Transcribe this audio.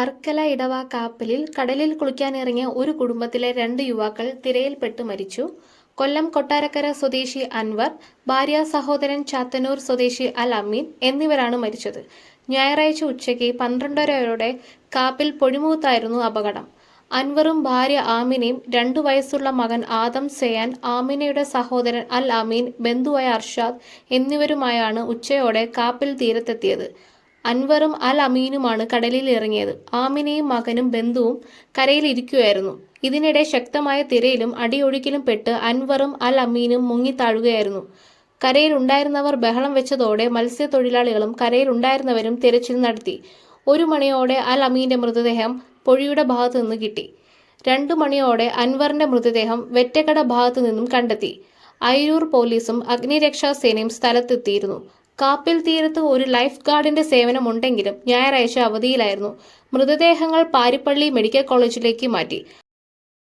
വർക്കല ഇടവ കാപ്പലിൽ കടലിൽ കുളിക്കാനിറങ്ങിയ ഒരു കുടുംബത്തിലെ രണ്ട് യുവാക്കൾ തിരയിൽപ്പെട്ട് മരിച്ചു. കൊല്ലം കൊട്ടാരക്കര സ്വദേശി അൻവർ ഭാര്യ സഹോദരൻ ചാത്തന്നൂർ സ്വദേശി അൽ അമീൻ എന്നിവരാണ് മരിച്ചത്. ഞായറാഴ്ച ഉച്ചയ്ക്ക് പന്ത്രണ്ടരയോടെ കാപ്പിൽ പൊഴിമുഖത്തായിരുന്നു അപകടം. അൻവറും ഭാര്യ ആമിനയും രണ്ടു വയസ്സുള്ള മകൻ ആദം സെയാൻ ആമിനയുടെ സഹോദരൻ അൽ അമീൻ ബന്ധുവായ അർഷാദ് എന്നിവരുമായാണ് ഉച്ചയോടെ കാപ്പിൽ തീരത്തെത്തിയത്. അൻവറും അൽ അമീനുമാണ് കടലിൽ ഇറങ്ങിയത്. ആമിനയും മകനും ബന്ധുവും കരയിലിരിക്കുകയായിരുന്നു ഇതിനിടെ ശക്തമായ തിരയിലും അടിയൊഴുക്കിലും പെട്ട് അൻവറും അൽ അമീനും മുങ്ങിത്താഴുകയായിരുന്നു കരയിലുണ്ടായിരുന്നവർ ബഹളം വെച്ചതോടെ മത്സ്യത്തൊഴിലാളികളും കരയിൽ ഉണ്ടായിരുന്നവരും തിരച്ചിൽ നടത്തി. ഒരു മണിയോടെ അൽ അമീന്റെ മൃതദേഹം പൊഴിയുടെ ഭാഗത്തു നിന്ന് കിട്ടി. രണ്ടു മണിയോടെ അൻവറിന്റെ മൃതദേഹം വെറ്റക്കട ഭാഗത്തു നിന്നും കണ്ടെത്തി. അയിരൂർ പോലീസും അഗ്നിരക്ഷാ സേനയും സ്ഥലത്തെത്തിയിരുന്നു. കാപ്പിൽ തീരത്ത് ഒരു ലൈഫ് ഗാർഡിന്റെ സേവനമുണ്ടെങ്കിലും ഞായറാഴ്ച അവധിയിലായിരുന്നു. മൃതദേഹങ്ങൾ പാരിപ്പള്ളി മെഡിക്കൽ കോളേജിലേക്ക് മാറ്റി.